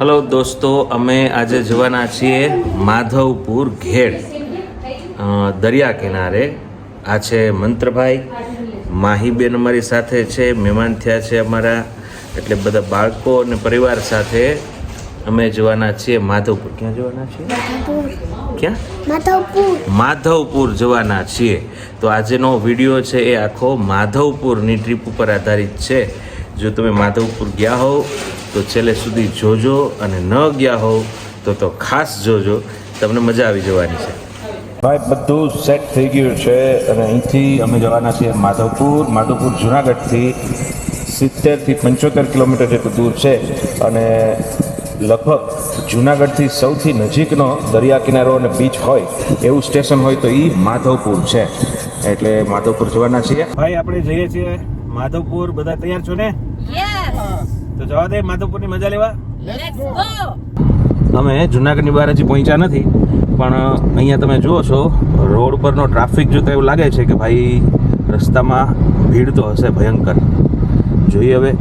Hello દોસ્તો અમે આજે જવાના છીએ માધવપુર ઘેડ દરિયા કિનારે. આ છે મંત્રભાઈ. માહીબેન અમારી સાથે છે મહેમાન થયા છે અમારા. એટલે બધા બાળકો અને પરિવાર સાથે અમે જવાના છીએ માધવપુર. ક્યાં જવાના છીએ? ક્યાં? માધવપુર. માધવપુર જવાના છીએ. તો આજનો વીડિયો છે એ આખો માધવપુરની ટ્રીપ ઉપર આધારિત છે. જો તમે માધવપુર ગયા હોવ તો છેલ્લે સુધી જોજો અને ન ગયા હોવ તો તો ખાસ જોજો. તમને મજા આવી જવાની છે. ભાઈ બધું સેટ થઈ ગયું છે અને અહીંથી અમે જવાના છીએ માધવપુર. માધવપુર જુનાગઢથી સિત્તેરથી પંચોતેર કિલોમીટર જેટલું દૂર છે અને લગભગ જુનાગઢથી સૌથી નજીકનો દરિયા કિનારો અને બીચ હોય એવું સ્ટેશન હોય તો એ માધવપુર છે. એટલે માધવપુર જવાના છીએ. ભાઈ આપણે જઈએ છીએ માધવપુર. બધા તૈયાર છો ને? તો જવા દે માધવપુરની મજા લેવા. અમે જુનાગઢની બહાર હજી પહોંચ્યા નથી પણ અહીંયા તમે જુઓ છો રોડ પરનો ટ્રાફિક જોતા એવું લાગે છે કે ભાઈ રસ્તામાં ભીડ તો હશે ભયંકર. જોઈએ હવે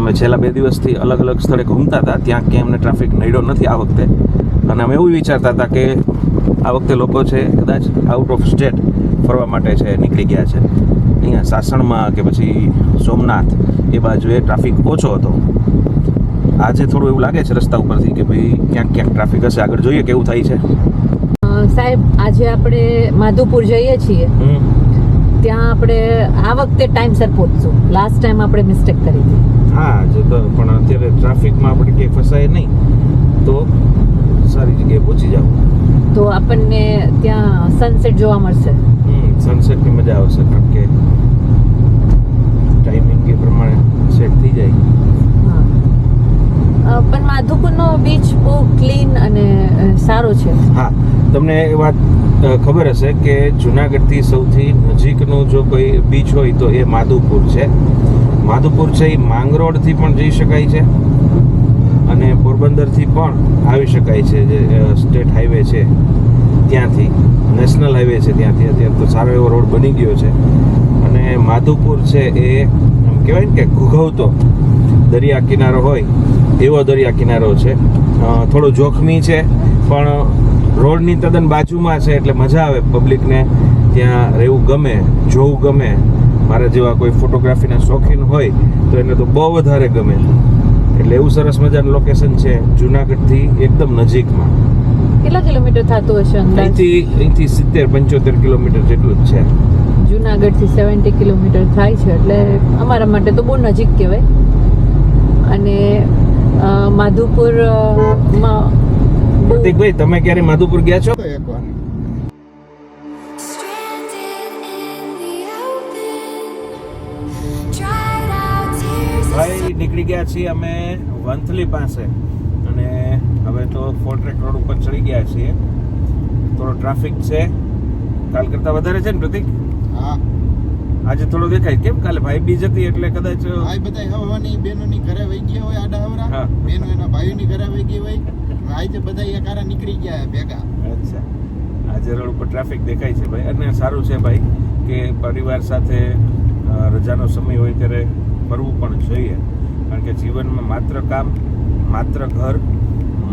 અમે છેલ્લા બે દિવસથી અલગ અલગ સ્થળે ઘૂમતા હતા ત્યાં ક્યાંય અમને ટ્રાફિક નડ્યો નથી આ વખતે. અને અમે એવું વિચારતા હતા કે આ વખતે લોકો છે કદાચ આઉટ ઓફ સ્ટેટ ફરવા માટે છે નીકળી ગયા છે. અહીંયા સાસણમાં કે પછી સોમનાથ એ બાજુએ ટ્રાફિક ઓછો હતો. આજે થોડું એવું લાગે છે રસ્તા ઉપરથી કે ભાઈ ક્યાંક ક્યાંક ટ્રાફિક હશે. આગળ જોઈએ કેવું થાય છે. સાહેબ આજે આપણે માધુપુર જઈએ છીએ. ત્યાં આપણે આ વખતે ટાઈમસર પહોંચશું. લાસ્ટ ટાઈમ આપણે મિસ્ટેક કરી હતી. હા જે તો પણ અત્યારે ટ્રાફિકમાં આપણે કે ફસાય નહીં. તો સારી જગ્યાએ પહોંચી જાવ તો આપણને ત્યાં સનસેટ જોવા મળશે. સનસેટની મજા આવશે કારણ કે ટાઈમિંગ એ પ્રમાણે સેટ થઈ જાય. હા. પણ માધુપુરનો બીચ બહુ ક્લીન અને સારો છે. હા તમને એ વાત ખબર હશે કે જુનાગઢથી સૌથી નજીકનું જો કોઈ બીચ હોય તો એ માધુપુર છે. માધુપુર છે એ માંગરોળથી પણ જઈ શકાય છે અને પોરબંદરથી પણ આવી શકાય છે જે સ્ટેટ હાઈવે છે ત્યાંથી નેશનલ હાઈવે છે ત્યાંથી. અત્યારે તો સારો એવો રોડ બની ગયો છે. માધુપુર છે એ આમ કહેવાય ને કે ઘૂઘવતો દરિયા કિનારો હોય, એવો દરિયા કિનારો છે. થોડો જોખમી છે, પણ રોડની તદ્દન બાજુમાં છે એટલે મજા આવે પબ્લિકને ત્યાં રહેવું ગમે, જોવું ગમે. મારા જેવા કોઈ ફોટોગ્રાફીના શોખીન હોય તો એને તો બહુ વધારે ગમે. એટલે એવું સરસ મજાનું લોકેશન છે જુનાગઢથી એકદમ નજીકમાં. કેટલા કિલોમીટર થતું હશે અંદાજ? અહીંથી અહીંથી સિત્તેર પંચોતેર કિલોમીટર જેટલું જ છે. જુનાગઢથી સેવન્ટી કિલોમીટર થાય છે એટલે અમારા માટે તો બહુ નજીક કહેવાય. અને અ, માધુપુરમાં પ્રતિકભાઈ તમે ક્યારે માધુપુર ગયા છો? એકવાર. ભાઈ નીકળી ગયા છીએ અમે વંથલી પાસે. હવે તો ફોર્ટ્રેક રોડ ઉપર ચડી ગયા છીએ. થોડો ટ્રાફિક છે. કાલ કરતાં વધારે છે ને પ્રતિક? હા. આજે થોડો દેખાય. કેમ કાલે ભાઈ બી જતી એટલે કદાચ ભાઈ બધા હવાની બેનોની ઘરે વહી ગયા હોય આડા હવરા હા. બેનો એના ભાઈઓની ઘરે વહી ગઈ હોય. આજે બધા અહીંયા હારા નીકળી ગયા ભેગા. અચ્છા. આજે રોડ ઉપર ટ્રાફિક દેખાય છે ભાઈ. અને સારું છે ભાઈ કે પરિવાર સાથે રજાનો સમય હોય ત્યારે ફરવું પણ જોઈએ. કારણ કે જીવનમાં માત્ર કામ માત્ર ઘર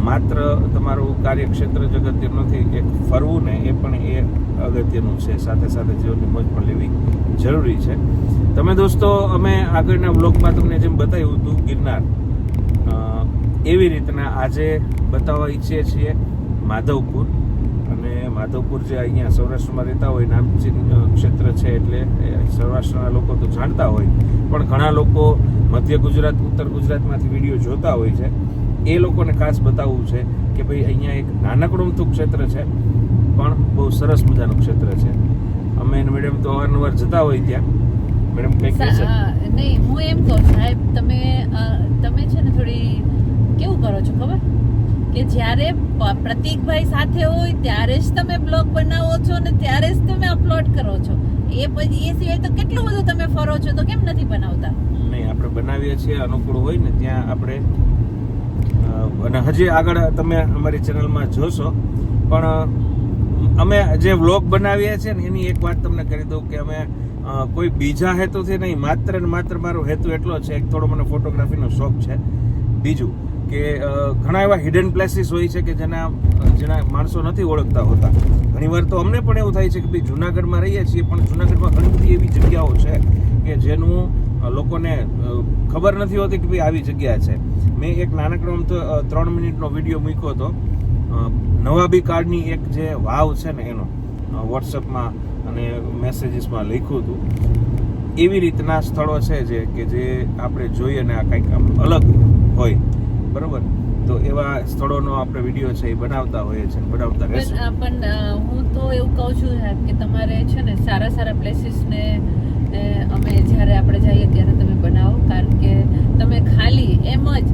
માત્ર તમારું કાર્યક્ષેત્ર જ અગત્યનું નથી, એક ફરવું ને એ પણ એ અગત્યનું છે. સાથે સાથે જીવનની મોજ પણ લેવી જરૂરી છે. તમે દોસ્તો, અમે આગળના બ્લોગમાં તમને જેમ બતાવ્યું હતું, ગિરનાર એવી રીતના આજે બતાવવા ઈચ્છીએ છીએ માધવપુર. અને માધવપુર જે અહીંયા સૌરાષ્ટ્રમાં રહેતા હોય, નામચીન ક્ષેત્ર છે એટલે સૌરાષ્ટ્રના લોકો તો જાણતા હોય, પણ ઘણા લોકો મધ્ય ગુજરાત, ઉત્તર ગુજરાતમાંથી વીડિયો જોતા હોય છે. એ લોકોને ખાસ બતાવવું છે કે ભાઈ અહીંયા એક નાનકડું અમથું ક્ષેત્ર છે પણ બહુ સરસ મજાનું ક્ષેત્ર છે. અમે મેડમ તો અવારનવાર જતા હોય ત્યાં. મેડમ કંઈક કહેશે? નહીં હું એમ કહું સાહેબ તમે તમે છે ને થોડી કેવું કરો છો ખબર? કે જ્યારે પ્રતિકભાઈ સાથે હોય ત્યારે જ તમે બ્લોગ બનાવો છો ને ત્યારે જ તમે અપલોડ કરો છો. એ પછી એ સિવાય તો કેટલું બધું તમે ફરો છો તો કેમ નથી બનાવતા? નહીં આપણે બનાવીએ છીએ અનુકૂળ હોય ને ત્યાં આપણે અને હજી આગળ તમે અમારી ચેનલમાં જોશો. પણ, અમે જે વ્લોગ બનાવીએ છીએ ને, એની એક વાત તમને કરી દઉં કે અમે કોઈ બીજા હેતુથી નહીં, માત્ર ને માત્ર મારો હેતુ એટલો છે, એક થોડો મને ફોટોગ્રાફીનો શોખ છે. બીજું કે ઘણા એવા હિડન પ્લેસીસ હોય છે કે જેના જેના માણસો નથી ઓળખતા હોતા. ઘણીવાર તો અમને પણ એવું થાય છે કે ભાઈ જુનાગઢમાં રહીએ છીએ, પણ જુનાગઢમાં ઘણી બધી એવી જગ્યાઓ છે કે જેનું લોકોને ખબર નથી હોતી કે ભાઈ આવી જગ્યા છે. મેં એક નાનકડો આમ તો ત્રણ મિનિટનો વીડિયો મૂક્યો હતો. નવાબી કાર્ડની એક જે વાવ છે ને એનો વોટ્સઅપમાં અને મેસેજીસમાં લખ્યું હતું. એવી રીતના સ્થળો છે જે કે જે આપણે જોઈએ ને આ કંઈક આમ અલગ હોય. બરોબર? તો એવા સ્થળોનો આપણે વીડિયો છે એ બનાવતા હોઈએ છીએ બનાવતા પણ પણ હું તો એવું કહું છું સાહેબ કે તમારે છે ને સારા સારા પ્લેસીસને અમે જ્યારે આપણે જઈએ ત્યારે તમે બનાવો. કારણ કે તમે ખાલી એમ જ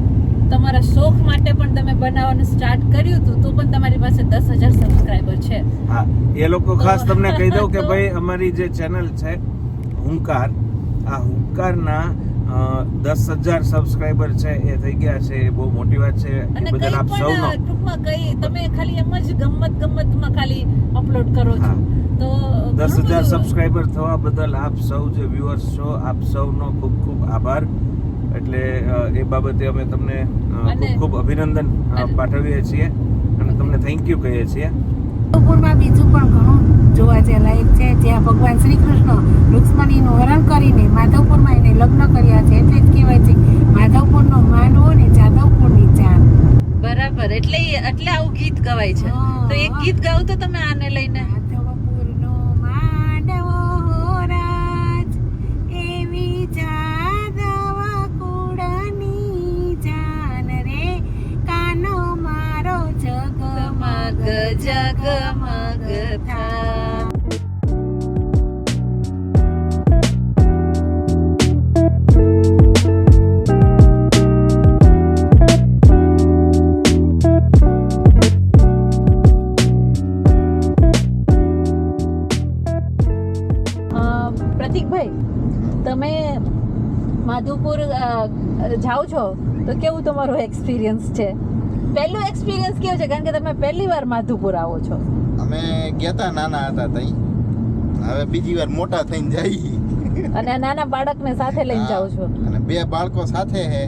તમારા શોખ માટે પણ તમે બનાવવાનું સ્ટાર્ટ કર્યું હતું તો પણ તમારી પાસે દસ હજાર સબસ્ક્રાઈબર છે. હા એ લોકો ખાસ તમને કહી દઉં કે ભાઈ અમારી જે ચેનલ છે હુંકાર આ હુંકારના દસ હજાર સબસ્ક્રાઈબર છે એ થઈ ગયા છે એ બહુ મોટી વાત છે અને બદલ આપ સૌનો ટૂંકમાં કઈ તમે ખાલી એમ જ ગમત ગમતમાં ખાલી અપલોડ કરો છો. તો દસ હજાર સબસ્ક્રાઈબર થવા બદલ આપ સૌ જે વ્યુઅર્સ છો આપ સૌનો ખૂબ ખૂબ આભાર. એટલે એ બાબતે અમે તમને ખૂબ ખૂબ અભિનંદન પાઠવીએ છીએ અને તમને થેન્ક યુ કહીએ છીએ. માધવપુરમાં બીજું પણ ઘણું જોવા જે લાયક છે જ્યાં ભગવાન શ્રી કૃષ્ણ રુક્ષ્મણીનું હરણ કરીને માધવપુરમાં એને લગ્ન કર્યા છે એટલે જ કહેવાય છે માધવપુરનો માંડવો ને જાદવપુરની ચાંદ બરાબર એટલે એટલે આવું ગીત ગવાય છે. તો એક ગીત ગાવ તો તમે આને લઈને. જગમગ થા તમે માધુપુર જાઓ છો તો કેવું તમારો એક્સપિરિયન્સ છે? પહેલું એક્સપિરિયન્સ કેવો છે? કારણ કે તમે પહેલી વાર માધુપુર આવો છો. અમે ગયા હતા નાના હતા તઈ. હવે બીજી વાર મોટા થઈને જઈએ અને નાના બાળકને સાથે લઈને જાઓ છો. અને બે બાળકો સાથે હે.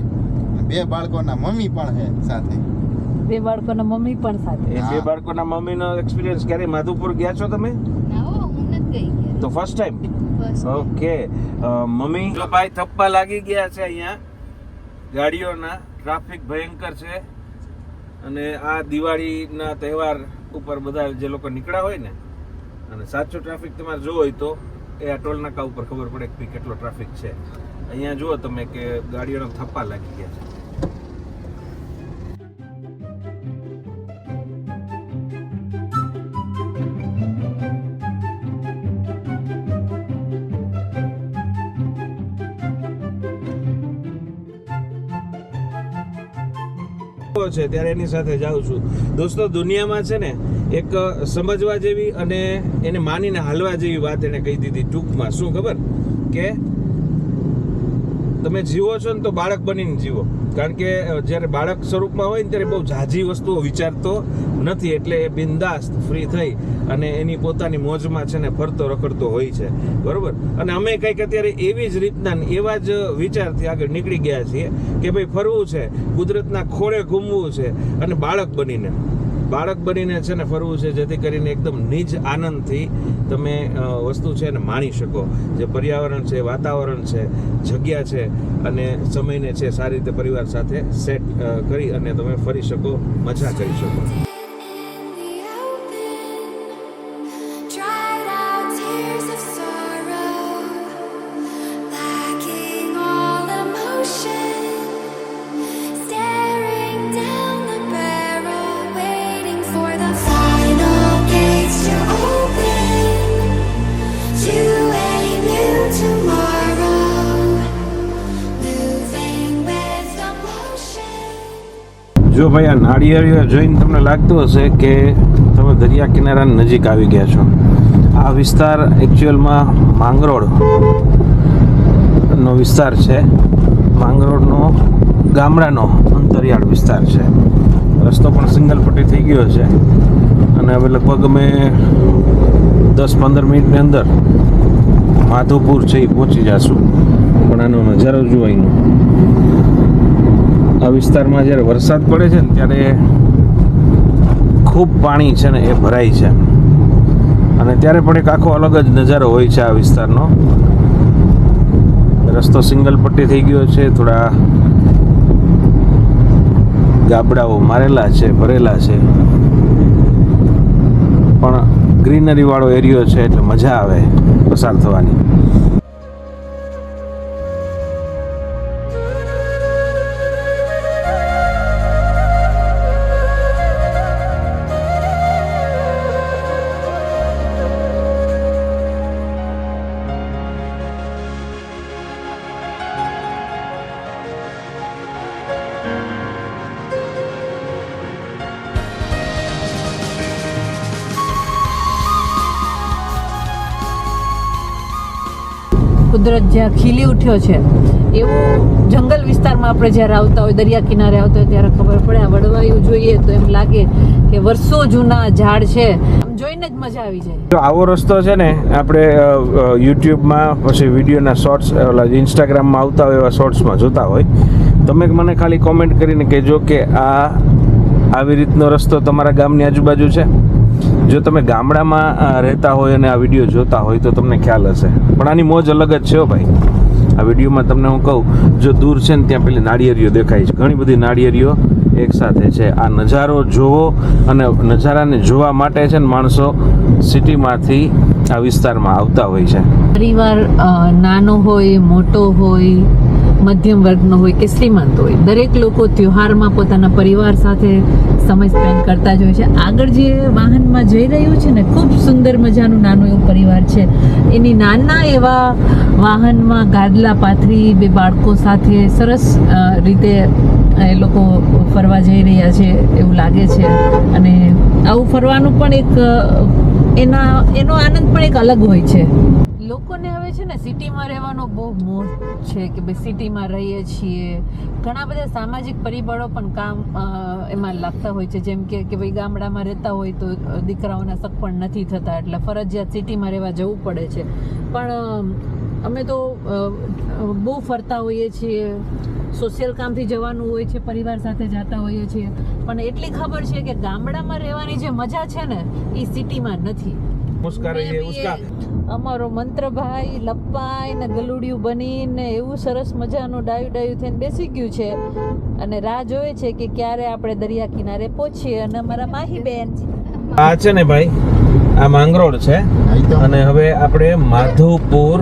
બે બાળકોના મમ્મી પણ હે સાથે. બે બાળકોના મમ્મી પણ સાથે. એ બે બાળકોના મમ્મીનો એક્સપિરિયન્સ ક્યારે? માધુપુર ગયા છો તમે? તો ફર્સ્ટ ટાઈમ ઓકે. મમ્મી? ભાઈ થપ્પા લાગી ગયા છે અહીંયા. ગાડીઓના. ટ્રાફિક ભયંકર છે. અને આ દિવાળીના તહેવાર ઉપર બધા જે લોકો નીકળ્યા હોય ને, અને સાચો ટ્રાફિક તમારે જોવો હોય તો એ આ ટોલ ઉપર ખબર પડે કે કેટલો ટ્રાફિક છે. અહીંયા જુઓ તમે કે ગાડીઓના થપ્પા લાગી ગયા છે. છે ત્યારે એની સાથે જાઉં છું. દોસ્તો, દુનિયામાં છે ને એક સમજવા જેવી અને એને માનીને હાલવા જેવી વાત એને કહી દીધી ટૂંકમાં. શું ખબર? કે તમે જીવો છો ને તો બાળક બનીને જીવો. કારણ કે જ્યારે બાળક સ્વરૂપમાં હોય ને ત્યારે બહુ ઝાઝી વસ્તુઓ વિચારતો નથી. એટલે એ બિંદાસ્ત ફ્રી થઈ અને એની પોતાની મોજમાં છે ને ફરતો રખડતો હોય છે. બરોબર? અને અમે કંઈક અત્યારે એવી જ રીતના એવા જ વિચારથી આગળ નીકળી ગયા છીએ કે ભાઈ ફરવું છે. કુદરતના ખોળે ઘૂમવું છે અને બાળક બનીને. બાળક બનીને છે ને ફરવું છે, જેથી કરીને એકદમ નિજ આનંદથી તમે વસ્તુ છે ને માણી શકો. જે પર્યાવરણ છે, વાતાવરણ છે, જગ્યા છે અને સમયને છે સારી રીતે પરિવાર સાથે સેટ કરી અને તમે ફરી શકો, મજા કરી શકો. જો ભાઈ આ નાળિયેરીઓ જોઈને તમને લાગતું હશે કે તમે દરિયા કિનારા નજીક આવી ગયા છો. આ વિસ્તાર એકચ્યુઅલમાં માંગરોળ નો વિસ્તાર છે. માંગરોળનો ગામડાનો અંતરિયાળ વિસ્તાર છે. રસ્તો પણ સિંગલ પટ્ટી થઈ ગયો છે. અને હવે લગભગ અમે દસ પંદર મિનિટની અંદર માધવપુર છે એ પહોંચી જશું. પણ આનો નજારો જુઓ આ વિસ્તારમાં જ્યારે વરસાદ પડે છે ને ત્યારે ખૂબ પાણી છે ને એ ભરાય છે. અને ત્યારે પણ એક આખો અલગ જ નજારો હોય છે આ વિસ્તારનો. રસ્તો સિંગલ પટ્ટી થઈ ગયો છે, થોડા ગાબડાઓ મારેલા છે, ભરેલા છે. પણ ગ્રીનરીવાળો એરિયો છે એટલે મજા આવે પસાર થવાની. કુદરત જ્યાં ખીલી ઉઠ્યો છે, એવું જંગલ વિસ્તારમાં આપણે જ્યારે આવતા હોય, દરિયા કિનારે આવતા હોય, ત્યારે ખબર પડે, આ વડવાયું જોઈએ તો એમ લાગે કે વર્ષો જૂના ઝાડ છે. જોઈને જ મજા આવી જાય. તો આવો રસ્તો છે ને, આપણે યુટ્યુબમાં પછી વિડીયોના શોર્ટ્સ ઓલા ઇન્સ્ટાગ્રામમાં આવતા હોય એવા શોર્ટ્સમાં જોતા હોય. તમે મને ખાલી કોમેન્ટ કરીને કહેજો કે આ, આવી રીતનો રસ્તો તમારા ગામની આજુબાજુ છે? જો તમે ગામડામાં રહેતા હોય અને આ વીડિયો જોતા હોય તો તમને ખ્યાલ હશે. પણ આની મોજ અલગ જ છે ભાઈ. આ વિડીયોમાં તમને હું કહું, જો દૂર છે ને ત્યાં પેલી નાળિયેરીઓ દેખાય છે. ઘણી બધી નાળિયેરીઓ એક સાથે છે. આ નજારો જોવો અને નજારાને જોવા માટે છે ને માણસો સિટીમાંથી આ વિસ્તારમાં આવતા હોય છે. પરિવાર નાનો હોય, મોટો હોય મધ્યમ વર્ગનો હોય કે શ્રીમંત હોય, દરેક લોકો ત્યોહારમાં પોતાના પરિવાર સાથે સમય સ્પેન્ડ કરતા જ હોય છે. આગળ જે વાહનમાં જઈ રહ્યું છે ને, ખૂબ સુંદર મજાનું નાનું એવું પરિવાર છે. એની નાના એવા વાહનમાં ગાદલા પાથરી, બે બાળકો સાથે સરસ રીતે એ લોકો ફરવા જઈ રહ્યા છે એવું લાગે છે. અને આવું ફરવાનું પણ એક એના, એનો આનંદ પણ એક અલગ હોય છે. લોકોને હવે છે ને સિટીમાં રહેવાનો બહુ મોહ છે કે ભાઈ સિટીમાં રહીએ છીએ. ઘણા બધા સામાજિક પરિબળો પણ કામ એમાં લાગતા હોય છે. જેમ કે કે ભાઈ ગામડામાં રહેતા હોય તો દીકરાઓના દીકરાઓના સગપણ નથી થતા. એટલે ફરજિયાત સિટીમાં રહેવા જવું પડે છે. પણ, અમે તો બહુ ફરતા હોઈએ છીએ. સોશિયલ કામથી જવાનું હોય છે પરિવાર સાથે જતા હોઈએ છીએ. પણ એટલી ખબર છે કે ગામડામાં રહેવાની જે મજા છે ને એ સિટીમાં નથી. અમારો મંત્રભાઈ લપ્પાઈ ને ગલુડિયું બનીને એવું સરસ મજાનું ડાયું ડાયું થઈને બેસી ગયું છે. અને રાહ જોવે છે કે ક્યારે આપણે દરિયા કિનારે પહોંચીએ. અને અમારા માહી બેન. આ છે ને ભાઈ આ માંગરોળ છે. અને હવે આપણે માધવપુર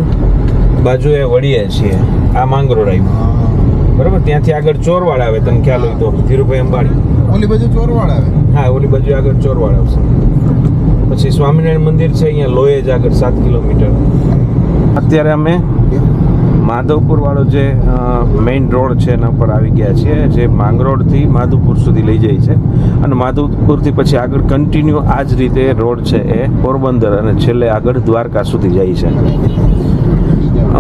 બાજુએ વળીએ છીએ. આ માંગરોળ આવ્યું. બરાબર? ત્યાંથી આગળ ચોરવાડ આવે તને ખ્યાલ હોય તો ધીરુભાઈ અંબાણી. ઓલી બાજુ ચોરવાડ આવે. હા ઓલી બાજુ આગળ ચોરવાડ આવશે. પછી સ્વામિનારાયણ મંદિર છે અહીંયા લોહે જ આગળ સાત કિલોમીટર. અત્યારે અમે માધવપુર વાળો જે મેઇન રોડ છે એના પર આવી ગયા છીએ જે માંગરોળથી માધવપુર સુધી લઈ જાય છે. અને માધવપુરથી પછી આગળ કન્ટિન્યુ આ જ રીતે રોડ છે એ પોરબંદર અને છેલ્લે આગળ દ્વારકા સુધી જાય છે.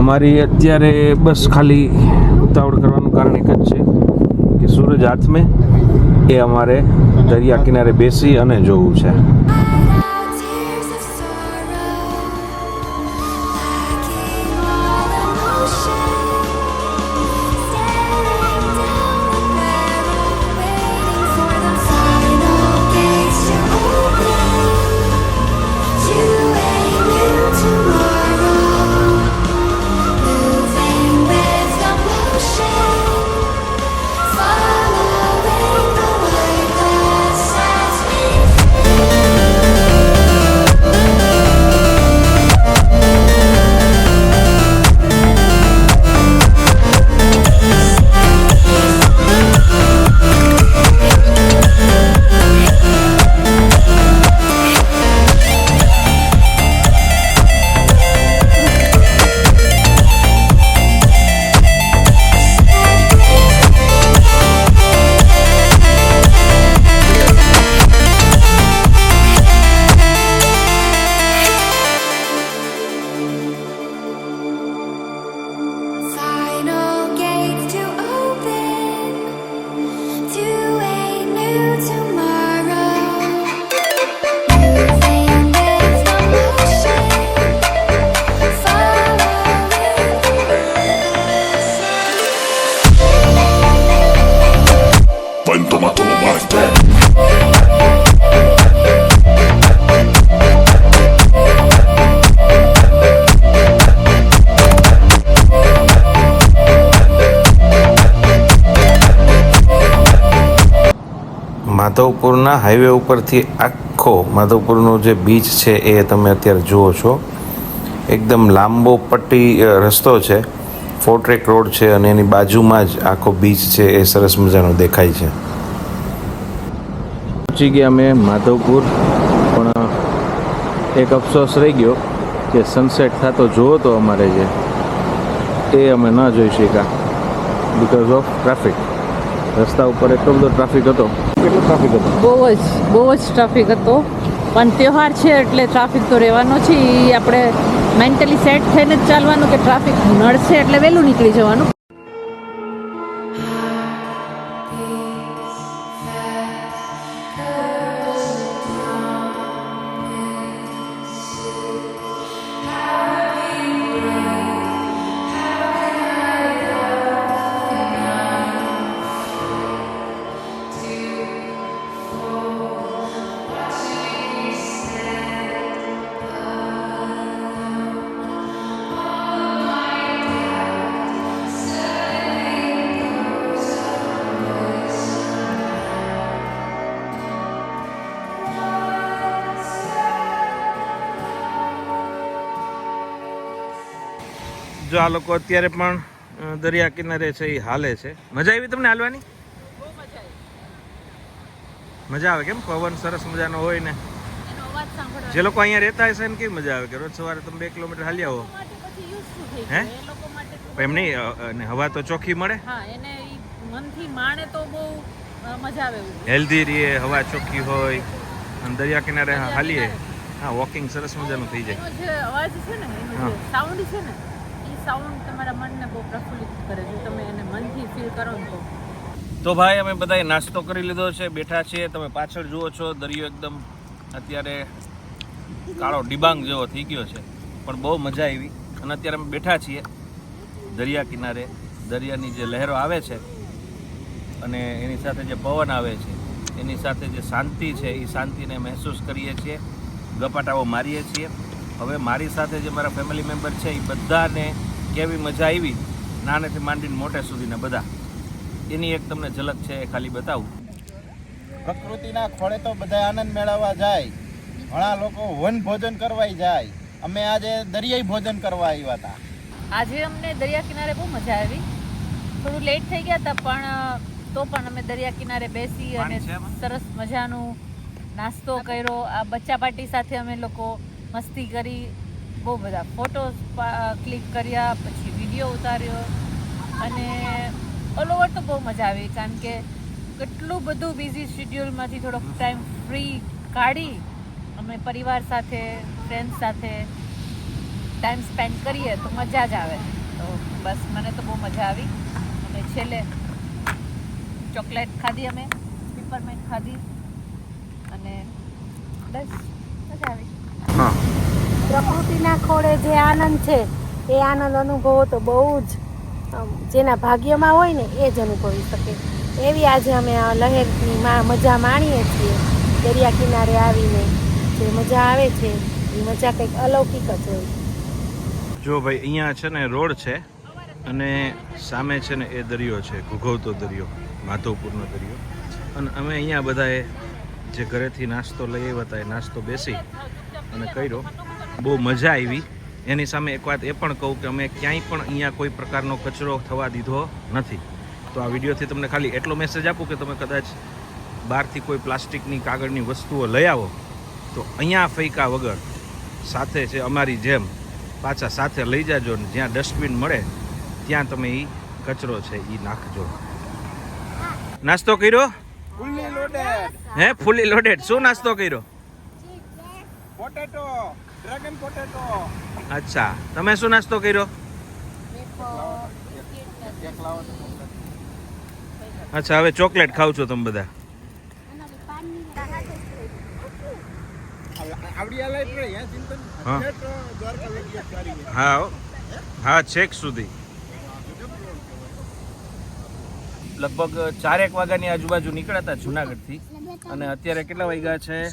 અમારી અત્યારે બસ ખાલી ઉતાવળ કરવાનું કારણ એક જ છે કે સૂરજ હાથમે એ અમારે દરિયા કિનારે બેસી અને જોવું છે. માધવપુરના હાઈવે ઉપરથી આખો માધવપુરનો જે બીચ છે એ તમે અત્યારે જુઓ છો. એકદમ લાંબો પટ્ટી રસ્તો છે. ફોર્ટ્રેક રોડ છે અને એની બાજુમાં જ આખો બીચ છે એ સરસ મજાનો દેખાય છે. પહોંચી ગયા અમે માધવપુર, પણ એક અફસોસ રહી ગયો કે સનસેટ થતો જોવો તો અમારે જે, એ અમે ન જોઈ શક્યા બિકોઝ ઓફ ટ્રાફિક રસ્તા ઉપર એટલો બધો ટ્રાફિક હતો. કેટલો ટ્રાફિક હતો? બહુ જ બહુ જ ટ્રાફિક હતો. પણ તહેવાર છે એટલે ટ્રાફિક તો રહેવાનો છે. એ આપણે મેન્ટલી સેટ થઈને જ ચાલવાનું કે ટ્રાફિક નડશે એટલે વહેલું નીકળી જવાનું. જો આ લોકો અત્યારે પણ દરિયા કિનારે છે એ હાલે છે. મજા આવી તમને હાલવાની? મજા આવે. કેમ? પવન સરસ મજાનો હોય ને. જે લોકો અહીંયા રહેતા હશે ને કેવી મજા આવે કે રોજ સવારે તમે બે કિલોમીટર હાલી આવો હે? જાય એ લોકો માટે તો પણ એમ નહીં અને હવા તો ચોખ્ખી મળે? માણે તો બહુ મજા આવે હેલ્ધી રહીએ હવા ચોખ્ખી હોય અને દરિયા કિનારે હાલીએ. હા વોકિંગ સરસ મજાનું થઈ જાય. અવાજ છે ને સાઉન્ડ છે ને સાઉન્ડ તમારા મનને બહુ પ્રફુલ્લિત કરે છે. તમે એને મનથી ફીલ કરો તો. તો ભાઈ, અમે બધાએ નાસ્તો કરી લીધો છે, બેઠા છીએ. તમે પાછળ જુઓ છો, દરિયો એકદમ અત્યારે કાળો ડિબાંગ જેવો થઈ ગયો છે. પણ બહુ મજા આવી. અને અત્યારે અમે બેઠા છીએ દરિયા કિનારે. દરિયાની જે લહેરો આવે છે અને એની સાથે જે પવન આવે છે, એની સાથે જે શાંતિ છે, એ શાંતિને મહેસૂસ કરીએ છીએ. ગપાટાઓ મારીએ છીએ. હવે મારી સાથે જે મારા ફેમિલી મેમ્બર છે, એ બધાને કેવી મજા આવી? નાનેથી માંડીને મોટે સુધીના બધા. એની એક તમને ઝલક છે એ ખાલી બતાવું. પ્રકૃતિના ખોળે તો બધા આનંદ મેળવવા જાય. ઘણા લોકો વન ભોજન કરવાય જાય. અમે આજે દરિયાઈ ભોજન કરવા આવ્યા હતા. આજે અમને દરિયા કિનારે બહુ મજા આવી. થોડું લેટ થઈ ગયા હતા પણ તો પણ અમે દરિયા કિનારે બેસી અને? સરસ મજાનું નાસ્તો કર્યો. આ બચ્ચા પાર્ટી સાથે અમે લોકો મસ્તી કરી. બહુ બધા ફોટોસ ક્લિક કર્યા, પછી વીડિયો ઉતાર્યો. અને ઓલ ઓવર તો બહુ મજા આવી, કારણ કે કેટલું બધું બિઝી શેડ્યુલમાંથી થોડોક ટાઈમ ફ્રી કાઢી અમે પરિવાર સાથે ફ્રેન્ડ્સ સાથે ટાઈમ સ્પેન્ડ કરીએ તો મજા જ આવે. તો બસ મને તો બહુ મજા આવી. અને છેલ્લે ચોકલેટ ખાધી અમે પીપરમેન્ટ ખાધી. અને બસ, મજા આવી. હા. પ્રકૃતિના ખોળે જે આનંદ છે, એ આનંદ અનુભવો તો બહુ જ જેના ભાગ્યમાં હોય ને, એ જ અનુભવી શકે. એવી આજે અમે આ લહેરની મજા માણીએ છીએ. દરિયા કિનારે આવીને જે મજા આવે છે, એ મજા કંઈક અલૌકિક જ હોય. જો ભાઈ, અહીંયા છે ને રોડ છે અને સામે છે ને એ દરિયો છે, ઘૂઘવતો દરિયો, માધવપુરનો દરિયો. અને અમે અહીંયા બધાએ જે ઘરેથી નાસ્તો લઈ આવ્યા હતા, એ નાસ્તો બેસી અને કર્યો. બહુ મજા આવી. એની સામે એક વાત એ પણ કહું કે અમે ક્યાંય પણ અહીંયા કોઈ પ્રકારનો કચરો થવા દીધો નથી. તો આ વિડીયોથી તમને ખાલી એટલો મેસેજ આપું કે તમે કદાચ બહારથી કોઈ પ્લાસ્ટિકની કાગળની વસ્તુઓ લઈ આવો તો અહીંયા ફૈકા વગર સાથે છે અમારી જેમ પાછા સાથે લઈ જાજો ને જ્યાં ડસ્ટબિન મળે ત્યાં તમે એ કચરો છે એ નાખજો. નાસ્તો કર્યો? હે ફૂલી લોડેડ શું નાસ્તો કર્યો? Potato dragon potato. અચ્છા. તમે શું નાસ્તો કર્યો? અચ્છા હવે ચોકલેટ ખાવ છો તમે બધા. હા. હા. છેક સુધી. લગભગ ચારેક વાગ્યાની આજુબાજુ નીકળ્યા હતા જુનાગઢથી. અને અત્યારે કેટલા વાગ્યા છે?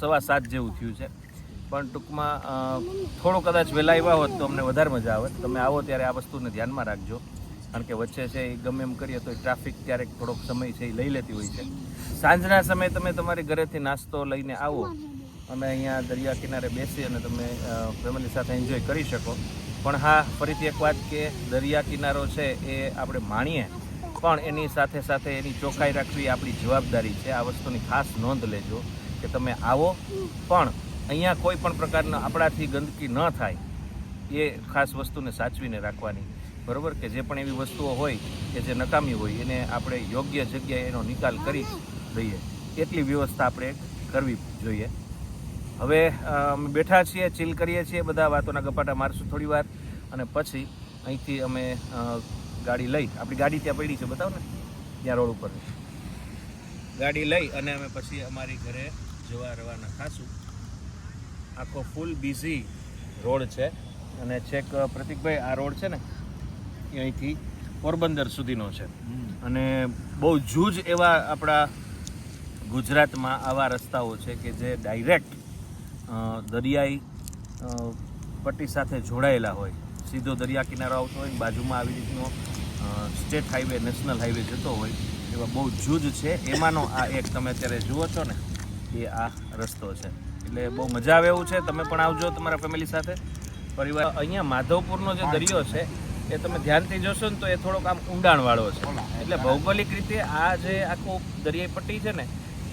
સવા સાત જેવું થયું છે. પણ ટૂંકમાં થોડો કદાચ વહેલા આવ્યા હોત તો અમને વધારે મજા આવે. તમે આવો ત્યારે આ વસ્તુને ધ્યાનમાં રાખજો. કારણ કે વચ્ચે છે એ ગમે એમ કરીએ તો એ ટ્રાફિક ક્યારેક થોડોક સમય છે એ લઈ લેતી હોય છે. સાંજના સમયે તમે તમારી ઘરેથી નાસ્તો લઈને આવો. અને અહીંયા દરિયા કિનારે બેસી અને તમે ફેમિલી સાથે એન્જોય કરી શકો. પણ હા, ફરીથી એક વાત કે દરિયા કિનારો છે એ આપણે માણીએ. પણ એની સાથે સાથે એની ચોખ્ખાઈ રાખવી આપણી જવાબદારી છે. આ વસ્તુની ખાસ નોંધ લેજો કે તમે આવો. પણ અહીંયા કોઈ પણ પ્રકારના આપણાથી ગંદકી ન થાય, એ ખાસ વસ્તુને સાચવીને રાખવાની. બરાબર? કે જે પણ એવી વસ્તુઓ હોય, કે જે નકામી હોય, એને આપણે યોગ્ય જગ્યાએ એનો નિકાલ કરી દઈએ. એટલી વ્યવસ્થા આપણે કરવી જોઈએ. હવે અમે બેઠા છીએ, ચીલ કરીએ છીએ, બધા વાતોના ગપાટા મારશું થોડી વાર, અને પછી અહીંથી અમે ગાડી લઈ, આપણી ગાડી ત્યાં પડી છે, બતાવો ને, ત્યાં રોડ ઉપર. ગાડી લઈ અને અમે પછી અમારી ઘરે જવા રવાના થાશું. આખો ફૂલ બિઝી રોડ છે. અને છેક પ્રતિકભાઈ આ રોડ છે ને એ અહીંથી પોરબંદર સુધીનો છે. અને બહુ જૂજ એવા આપણા ગુજરાતમાં આવા રસ્તાઓ છે કે જે ડાયરેક્ટ દરિયાઈ પટ્ટી સાથે જોડાયેલા હોય. સીધો દરિયા કિનારો આવતો હોય ને બાજુમાં આવી રીતનો સ્ટેટ હાઈવે નેશનલ હાઈવે જતો હોય એવા બહુ જૂજ છે. એમાંનો આ એક તમે અત્યારે જુઓ છો ને એ આ રસ્તો છે. એટલે બહુ મજા આવે એવું છે. તમે પણ આવજો તમારા ફેમિલી સાથે. પરિવાર અહીંયા માધવપુરનો જે દરિયો છે, એ તમે ધ્યાનથી જોશો ને તો એ થોડોક આમ ઊંડાણવાળો છે. એટલે ભૌગોલિક રીતે આ જે આખું દરિયાઈ પટ્ટી છે ને,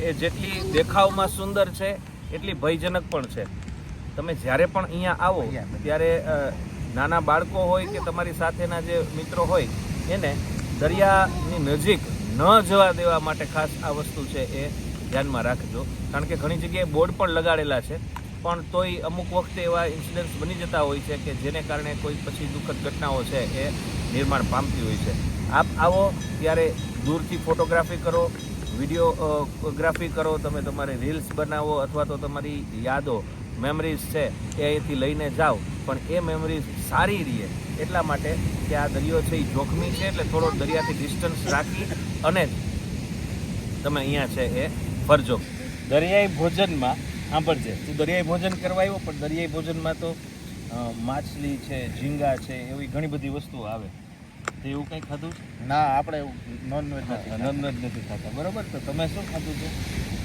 એ જેટલી દેખાવમાં સુંદર છે, એટલી ભયજનક પણ છે. તમે જ્યારે પણ અહીંયા આવો, ત્યારે નાના બાળકો હોય કે તમારી સાથેના જે મિત્રો હોય, એને દરિયાની નજીક ન જવા દેવા માટે ખાસ આ વસ્તુ છે એ ધ્યાનમાં રાખજો. કારણ કે ઘણી જગ્યાએ બોર્ડ પણ લગાડેલા છે. પણ તોય અમુક વખતે એવા ઇન્સિડન્ટ્સ બની જતા હોય છે કે જેને કારણે કોઈ પછી દુઃખદ ઘટનાઓ છે એ નિર્માણ પામતી હોય છે. આપ આવો ત્યારે દૂરથી ફોટોગ્રાફી કરો વિડીયોગ્રાફી કરો, તમે તમારી રીલ્સ બનાવો અથવા તો તમારી યાદો મેમરીઝ છે એ અહીંથી લઈને જાઓ. પણ એ મેમરીઝ સારી રહે એટલા માટે કે આ દરિયો છે એ જોખમી છે એટલે થોડો દરિયાથી ડિસ્ટન્સ રાખી અને તમે અહીંયા છે એ ફરજો. દરિયાઈ ભોજનમાં સાંભળજે તું દરિયાઈ ભોજન કરવા આવ્યો પણ દરિયાઈ ભોજનમાં તો માછલી છે ઝીંગા છે એવી ઘણી બધી વસ્તુઓ આવે. તો એવું કંઈ ખાધું છે? ના આપણે નોનવેજ નથી નોનવેજ નથી ખાતા. બરાબર? તો તમે શું ખાધું છે?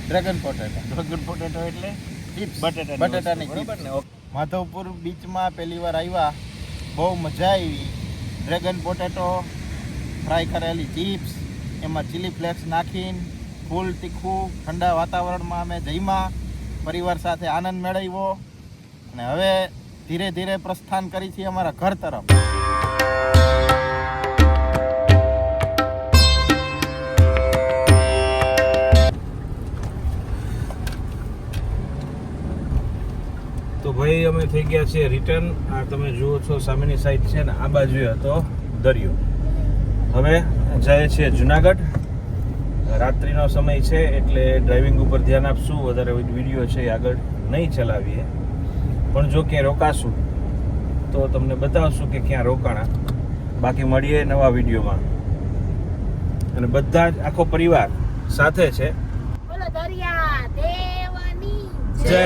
ડ્રેગન પોટેટો ડ્રેગન પોટેટો એટલે? ચિપ્સ બટેટાની બટેટાની બરાબર ને? માધવપુર બીચમાં પહેલી વાર આવ્યા. બહુ મજા આવી. ડ્રેગન પોટેટો ફ્રાય કરેલી ચિપ્સ એમાં ચીલી ફ્લેક્સ નાખીને ફૂલ, તીખું, ઠંડા વાતાવરણમાં અમે જઈમાં પરિવાર સાથે આનંદ મેળવ્યો અને હવે ધીરે ધીરે પ્રસ્થાન કરી છીએ અમારા ઘર તરફ. તો ભાઈ, અમે થઈ ગયા છીએ રિટર્ન આ તમે જુઓ છો, સામેની સાઈડ છે ને, આ બાજુએ હતો દરિયો. હવે જાય છે જુનાગઢ. રાત્રિનો સમય છે એટલે ડ્રાઇવિંગ ઉપર ધ્યાન આપશું. વધારે વીડિયો છે એ આગળ નહીં ચલાવીએ. પણ જો ક્યાંય રોકાશું તો તમને બતાવશું કે ક્યાં રોકાણા. બાકી મળીએ નવા વિડીયોમાં. અને બધા જ આખો પરિવાર સાથે છે. બોલો દરિયા દેવાની જય